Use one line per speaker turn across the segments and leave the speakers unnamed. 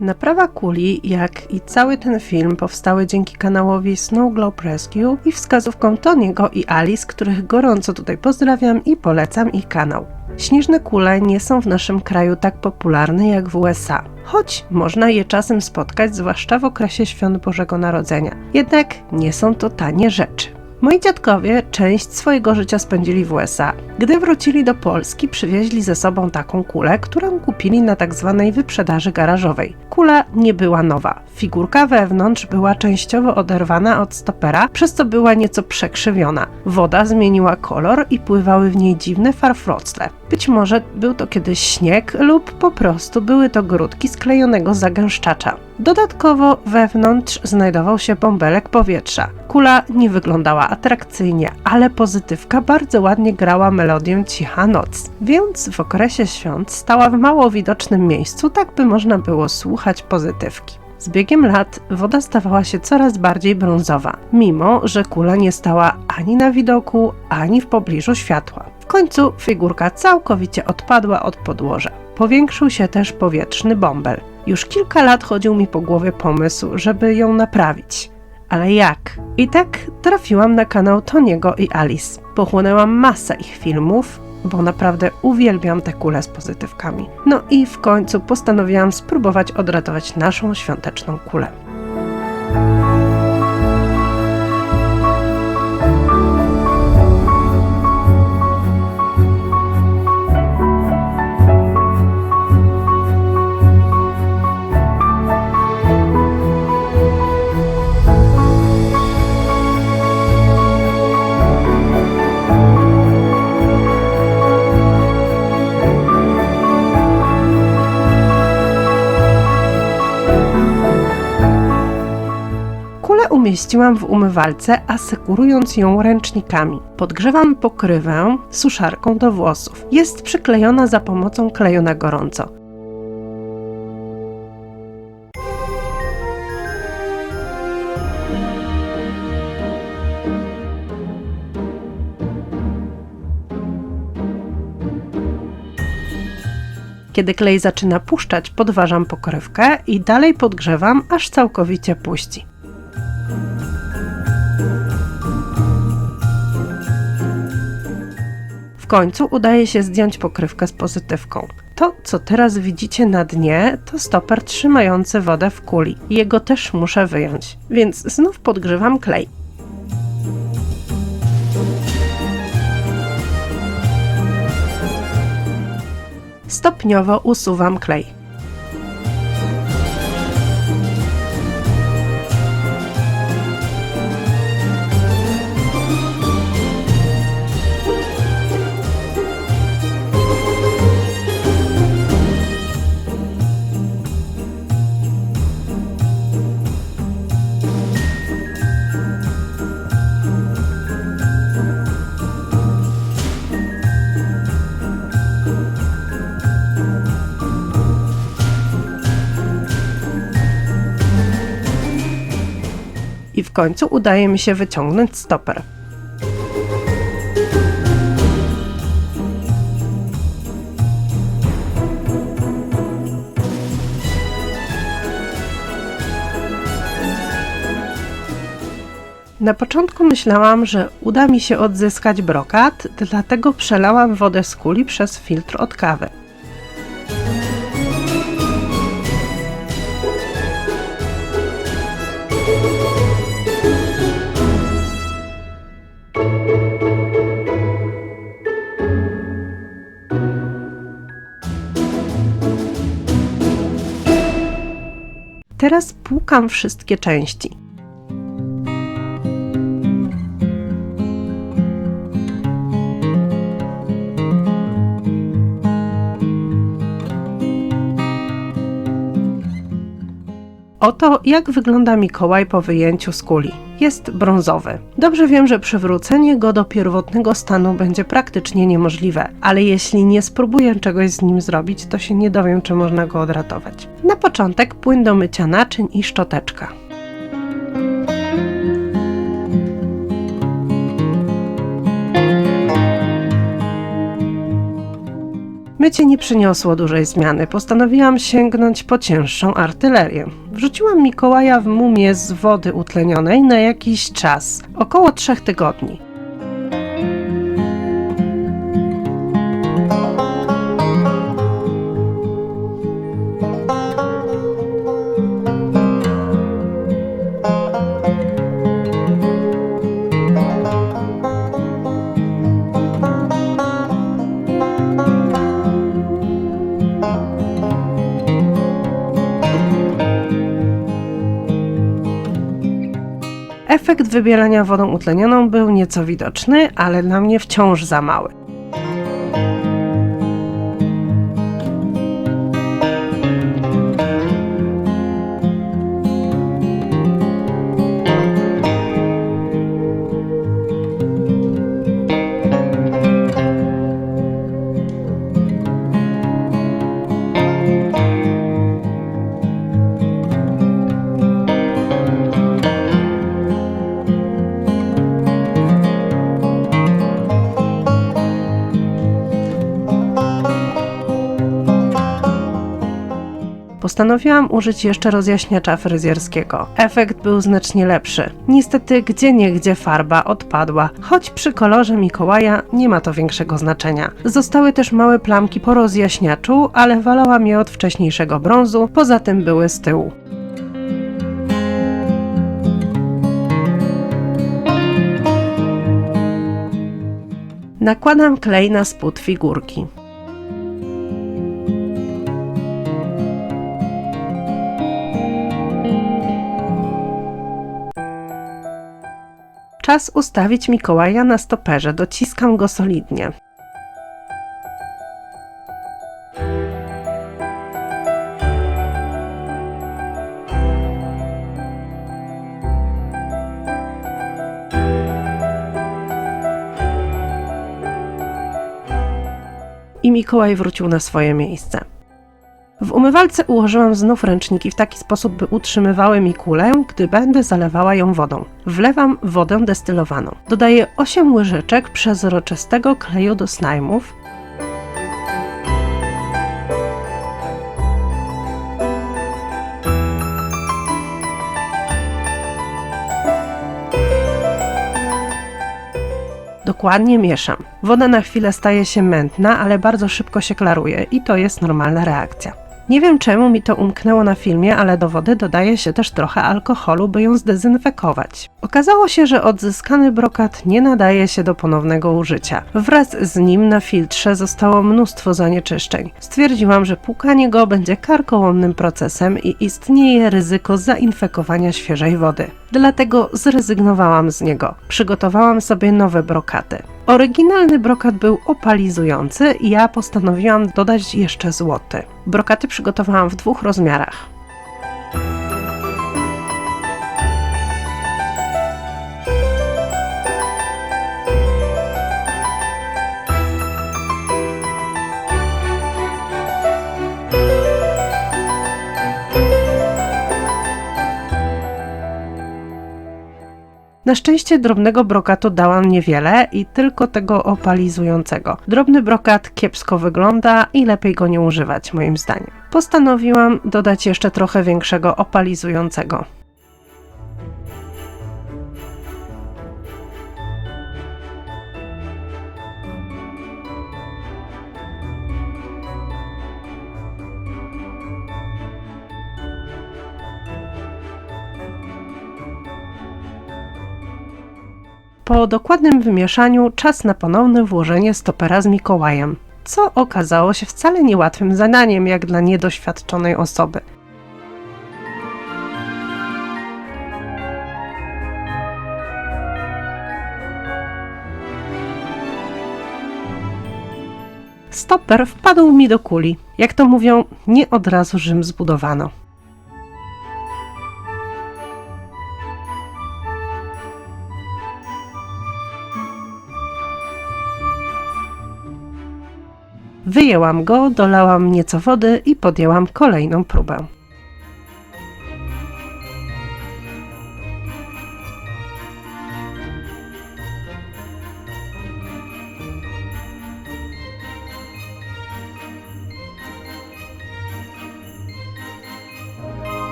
Naprawa kuli, jak i cały ten film powstały dzięki kanałowi Snow Globe Rescue i wskazówkom Toniego i Alice, których gorąco tutaj pozdrawiam i polecam ich kanał. Śnieżne kule nie są w naszym kraju tak popularne jak w USA, choć można je czasem spotkać, zwłaszcza w okresie świąt Bożego Narodzenia. Jednak nie są to tanie rzeczy. Moi dziadkowie część swojego życia spędzili w USA. Gdy wrócili do Polski, przywieźli ze sobą taką kulę, którą kupili na tak zwanej wyprzedaży garażowej. Kula nie była nowa. Figurka wewnątrz była częściowo oderwana od stopera, przez co była nieco przekrzywiona. Woda zmieniła kolor i pływały w niej dziwne farfrocle. Być może był to kiedyś śnieg lub po prostu były to grudki sklejonego zagęszczacza. Dodatkowo wewnątrz znajdował się bąbelek powietrza. Kula nie wyglądała atrakcyjnie, ale pozytywka bardzo ładnie grała melodię Cicha Noc, więc w okresie świąt stała w mało widocznym miejscu, tak by można było słuchać pozytywki. Z biegiem lat woda stawała się coraz bardziej brązowa, mimo że kula nie stała ani na widoku, ani w pobliżu światła. Końcu figurka całkowicie odpadła od podłoża. Powiększył się też powietrzny bąbel. Już kilka lat chodził mi po głowie pomysł, żeby ją naprawić. Ale jak? I tak trafiłam na kanał Toniego i Alice. Pochłonęłam masę ich filmów, bo naprawdę uwielbiam te kule z pozytywkami. No i w końcu postanowiłam spróbować odratować naszą świąteczną kulę. Umieściłam w umywalce, asekurując ją ręcznikami. Podgrzewam pokrywę suszarką do włosów. Jest przyklejona za pomocą kleju na gorąco. Kiedy klej zaczyna puszczać, podważam pokrywkę i dalej podgrzewam, aż całkowicie puści. Końcu udaje się zdjąć pokrywkę z pozytywką. To, co teraz widzicie na dnie, to stoper trzymający wodę w kuli. Jego też muszę wyjąć, więc znów podgrzewam klej. Stopniowo usuwam klej. I w końcu udaje mi się wyciągnąć stoper. Na początku myślałam, że uda mi się odzyskać brokat, dlatego przelałam wodę z kuli przez filtr od kawy. Teraz płukam wszystkie części. Oto jak wygląda Mikołaj po wyjęciu z kuli. Jest brązowy. Dobrze wiem, że przywrócenie go do pierwotnego stanu będzie praktycznie niemożliwe, ale jeśli nie spróbuję czegoś z nim zrobić, to się nie dowiem, czy można go odratować. Na początek płyn do mycia naczyń i szczoteczka. Mycie nie przyniosło dużej zmiany. Postanowiłam sięgnąć po cięższą artylerię. Wrzuciłam Mikołaja w mumię z wody utlenionej na jakiś czas, około trzech tygodni. Efekt wodą utlenioną był nieco widoczny, ale dla mnie wciąż za mały. Postanowiłam użyć jeszcze rozjaśniacza fryzjerskiego. Efekt był znacznie lepszy. Niestety, gdzie niegdzie farba odpadła, choć przy kolorze Mikołaja nie ma to większego znaczenia. Zostały też małe plamki po rozjaśniaczu, ale walałam je od wcześniejszego brązu, poza tym były z tyłu. Nakładam klej na spód figurki. Czas ustawić Mikołaja na stoperze, dociskam go solidnie. I Mikołaj wrócił na swoje miejsce. Umywalce ułożyłam znów ręczniki w taki sposób, by utrzymywały mi kulę, gdy będę zalewała ją wodą. Wlewam wodę destylowaną. Dodaję 8 łyżeczek przezroczystego kleju do snajmów. Dokładnie mieszam. Woda na chwilę staje się mętna, ale bardzo szybko się klaruje i to jest normalna reakcja. Nie wiem czemu mi to umknęło na filmie, ale do wody dodaje się też trochę alkoholu, by ją zdezynfekować. Okazało się, że odzyskany brokat nie nadaje się do ponownego użycia. Wraz z nim na filtrze zostało mnóstwo zanieczyszczeń. Stwierdziłam, że płukanie go będzie karkołomnym procesem i istnieje ryzyko zainfekowania świeżej wody. Dlatego zrezygnowałam z niego. Przygotowałam sobie nowe brokaty. Oryginalny brokat był opalizujący i ja postanowiłam dodać jeszcze złoty. Brokaty przygotowałam w dwóch rozmiarach. Na szczęście drobnego brokatu dałam niewiele i tylko tego opalizującego. Drobny brokat kiepsko wygląda i lepiej go nie używać, moim zdaniem. Postanowiłam dodać jeszcze trochę większego opalizującego. Po dokładnym wymieszaniu czas na ponowne włożenie stopera z Mikołajem, co okazało się wcale niełatwym zadaniem jak dla niedoświadczonej osoby. Stoper wpadł mi do kuli. Jak to mówią, nie od razu Rzym zbudowano. Wyjęłam go, dolałam nieco wody i podjęłam kolejną próbę.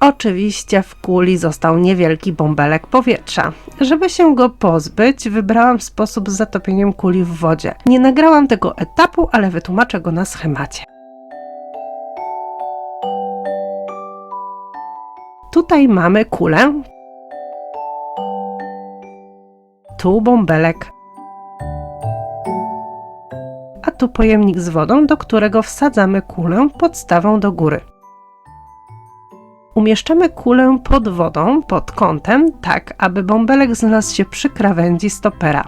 Oczywiście w kuli został niewielki bąbelek powietrza. Żeby się go pozbyć, wybrałam sposób z zatopieniem kuli w wodzie. Nie nagrałam tego etapu, ale wytłumaczę go na schemacie. Tutaj mamy kulę. Tu bąbelek. A tu pojemnik z wodą, do którego wsadzamy kulę podstawą do góry. Umieszczamy kulę pod wodą, pod kątem, tak aby bąbelek znalazł się przy krawędzi stopera.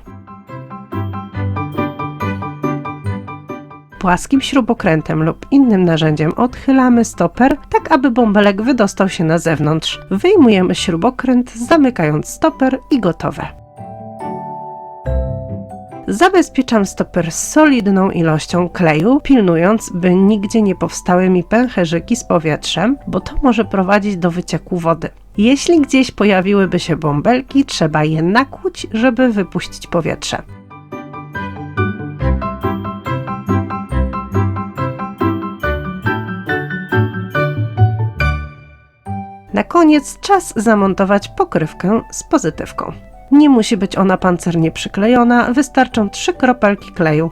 Płaskim śrubokrętem lub innym narzędziem odchylamy stoper, tak aby bąbelek wydostał się na zewnątrz. Wyjmujemy śrubokręt, zamykając stoper i gotowe. Zabezpieczam stoper solidną ilością kleju, pilnując, by nigdzie nie powstały mi pęcherzyki z powietrzem, bo to może prowadzić do wycieku wody. Jeśli gdzieś pojawiłyby się bąbelki, trzeba je nakłuć, żeby wypuścić powietrze. Na koniec czas zamontować pokrywkę z pozytywką. Nie musi być ona pancernie przyklejona, wystarczą trzy kropelki kleju.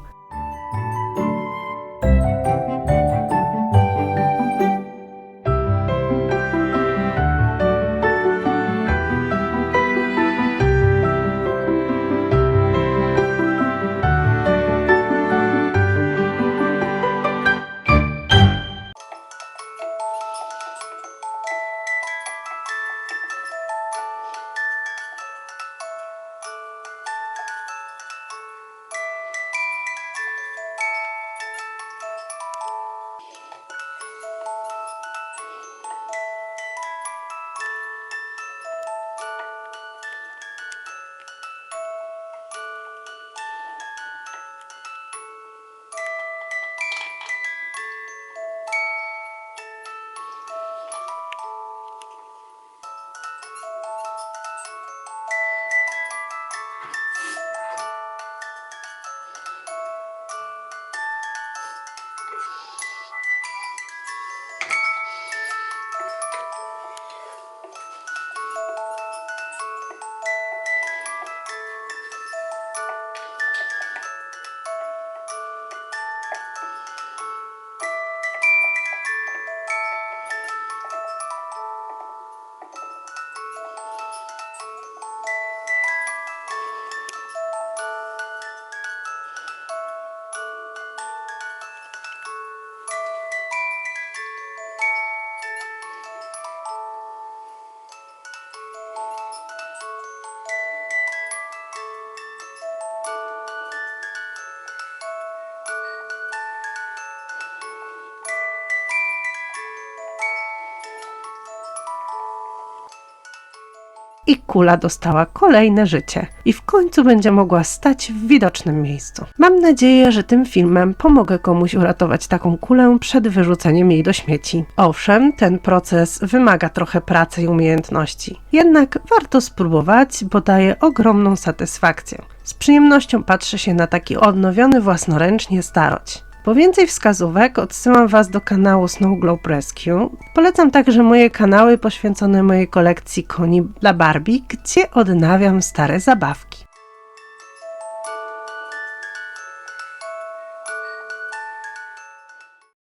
I kula dostała kolejne życie i w końcu będzie mogła stać w widocznym miejscu. Mam nadzieję, że tym filmem pomogę komuś uratować taką kulę przed wyrzuceniem jej do śmieci. Owszem, ten proces wymaga trochę pracy i umiejętności, jednak warto spróbować, bo daje ogromną satysfakcję. Z przyjemnością patrzy się na taki odnowiony własnoręcznie staroć. Po więcej wskazówek odsyłam Was do kanału Snow Globe Rescue. Polecam także moje kanały poświęcone mojej kolekcji koni dla Barbie, gdzie odnawiam stare zabawki.